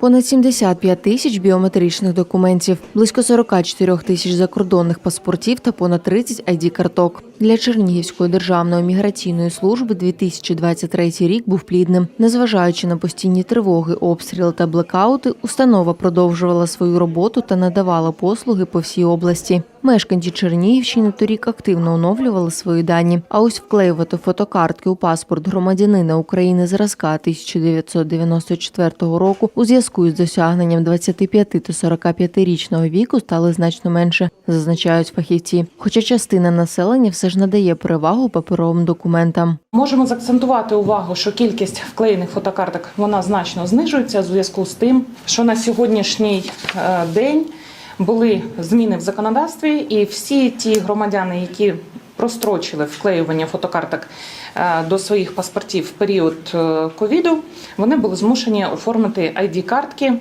Понад 75 тисяч біометричних документів, близько 44 тисяч закордонних паспортів та понад 30 ID-карток. Для Чернігівської державної міграційної служби 2023 рік був плідним. Незважаючи на постійні тривоги, обстріли та блекаути, установа продовжувала свою роботу та надавала послуги по всій області. Мешканці Чернігівщини торік активно оновлювали свої дані. А ось вклеювати фотокартки у паспорт громадянина України зразка 1994 року у зв'язку із досягненням 25 та 45-річного віку стали значно менше, зазначають фахівці. Хоча частина населення все ж надає перевагу паперовим документам. Можемо заакцентувати увагу, що кількість вклеєних фотокарток вона значно знижується у зв'язку з тим, що на сьогоднішній е, день були зміни в законодавстві, і всі ті громадяни, які прострочили вклеювання фотокарток е, до своїх паспортів в період е, ковіду, вони були змушені оформити ID-картки,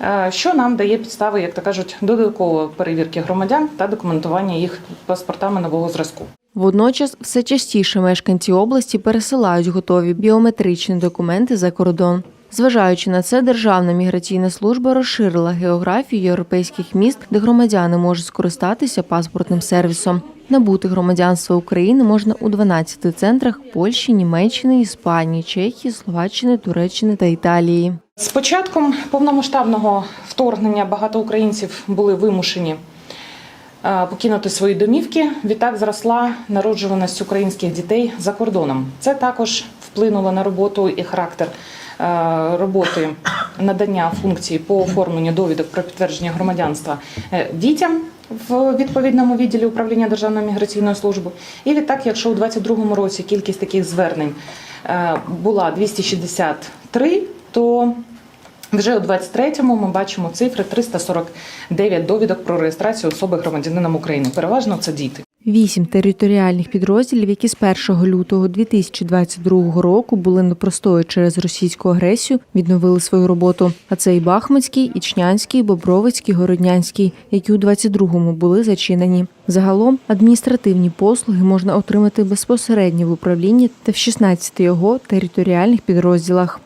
е, що нам дає підстави, як то кажуть, додаткової перевірки громадян та документування їх паспортами нового зразку. Водночас все частіше мешканці області пересилають готові біометричні документи за кордон. Зважаючи на це, Державна міграційна служба розширила географію європейських міст, де громадяни можуть скористатися паспортним сервісом. Набути громадянство України можна у 12 центрах Польщі, Німеччини, Іспанії, Чехії, Словаччини, Туреччини та Італії. З початком повномасштабного вторгнення багато українців були вимушені е, покинути свої домівки. Відтак зросла народжуваність українських дітей за кордоном. Це також вплинуло на роботу і характер е, роботи надання функцій по оформленню довідок про підтвердження громадянства е, дітям. В відповідному відділі управління Державної міграційної служби, і відтак, якщо у 2022 році кількість таких звернень е, була 263, то вже у 23-му ми бачимо цифри 349 довідок про реєстрацію особи громадянином України. Переважно це діти. Вісім територіальних підрозділів, які з 1 лютого 2022 року були непростою через російську агресію, відновили свою роботу. А це і Бахмутський, Ічнянський, Бобровицький, Городнянський, які у 22-му були зачинені. Загалом адміністративні послуги можна отримати безпосередньо в управлінні та в 16 його територіальних підрозділах.